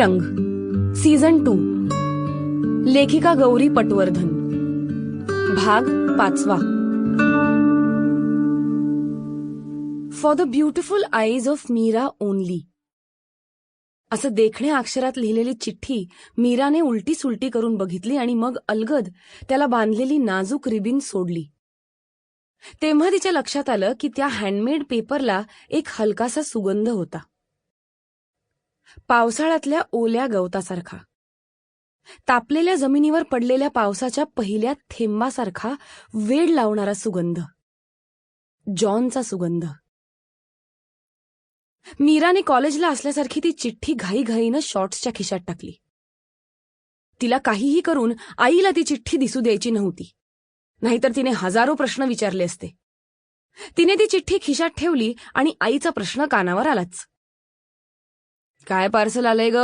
रंग. Season two लेखिका गौरी पटवर्धन. भाग पाचवा. For the beautiful eyes of Meera only असं देखण्या अक्षरात लिहिलेली चिठ्ठी मीराने उलटी सुलटी करून बघितली आणि मग अलगद त्याला बांधलेली नाजूक रिबीन सोडली. तेव्हा तिच्या लक्षात आलं की त्या हँडमेड पेपरला एक हलकासा सुगंध होता. पावसाळ्यातल्या ओल्या गवतासारखा. तापलेल्या जमिनीवर पडलेल्या पावसाच्या पहिल्या थेंबासारखा वेड लावणारा सुगंध. जॉनचा सुगंध. मीराने कॉलेजला असल्यासारखी ती चिठ्ठी घाईघाईनं शॉर्ट्सच्या खिशात टाकली. तिला काहीही करून आईला ती चिठ्ठी दिसू द्यायची नव्हती. नाहीतर तिने हजारो प्रश्न विचारले असते. तिने ती चिठ्ठी खिशात ठेवली आणि आईचा प्रश्न कानावर आलाच. काय पार्सल आलंय ग?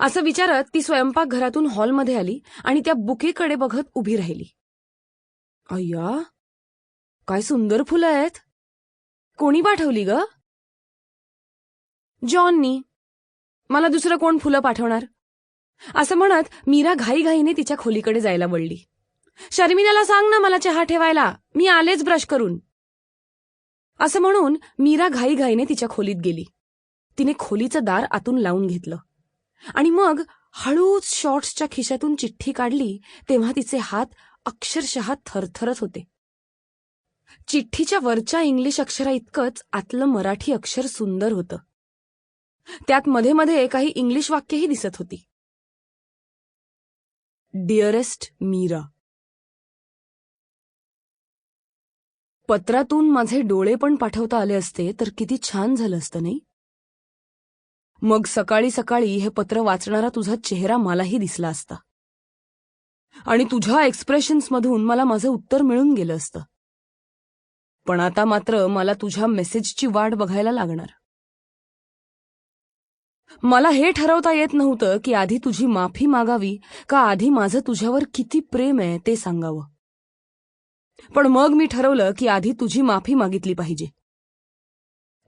असं विचारत ती स्वयंपाकघरातून हॉलमध्ये आली आणि त्या बुकेकडे बघत उभी राहिली. अय्या काय सुंदर फुलं आहेत. कोणी पाठवली ग? जॉननी. मला दुसरं कोण फुलं पाठवणार? असं म्हणत मीरा घाईघाईने तिच्या खोलीकडे जायला वळली. शर्मिलाला सांग ना मला चहा ठेवायला. मी आलेच ब्रश करून. असं म्हणून मीरा घाईघाईने तिच्या खोलीत गेली. तिने खोलीचं दार आतून लावून घेतलं. आणि मग हळूच शॉर्ट्सच्या खिशातून चिठ्ठी काढली तेव्हा तिचे हात अक्षरशः थरथरत होते. चिठ्ठीच्या वरच्या इंग्लिश अक्षरा इतकंच आतलं मराठी अक्षर सुंदर होतं. त्यात मध्ये मध्ये काही इंग्लिश वाक्यही दिसत होती. डिअरेस्ट मीरा. पत्रातून माझे डोळे पण पाठवता आले असते तर किती छान झालं असतं नाही? मग सकाळी सकाळी हे पत्र वाचणारा तुझा चेहरा मलाही दिसला असता. आणि तुझ्या एक्सप्रेशन्समधून मला माझं उत्तर मिळून गेलं असतं. पण आता मात्र मला तुझ्या मेसेजची वाट बघायला लागणार. मला हे ठरवता येत नव्हतं की आधी तुझी माफी मागावी का आधी माझं तुझ्यावर किती प्रेम आहे ते सांगावं. पण मग मी ठरवलं की आधी तुझी माफी मागितली पाहिजे.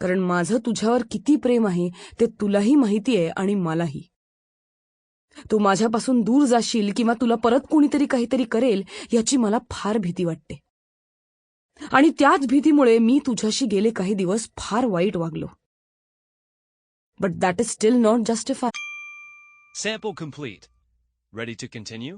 कारण माझं तुझ्यावर किती प्रेम आहे ते तुलाही माहिती आहे आणि मलाही तू माझ्यापासून दूर जाशील किंवा तुला परत कोणीतरी काहीतरी करेल याची मला फार भीती वाटते आणि त्याच भीतीमुळे मी तुझ्याशी गेले काही दिवस फार वाईट वागलो but that is still not justify Sample complete. Ready to continue?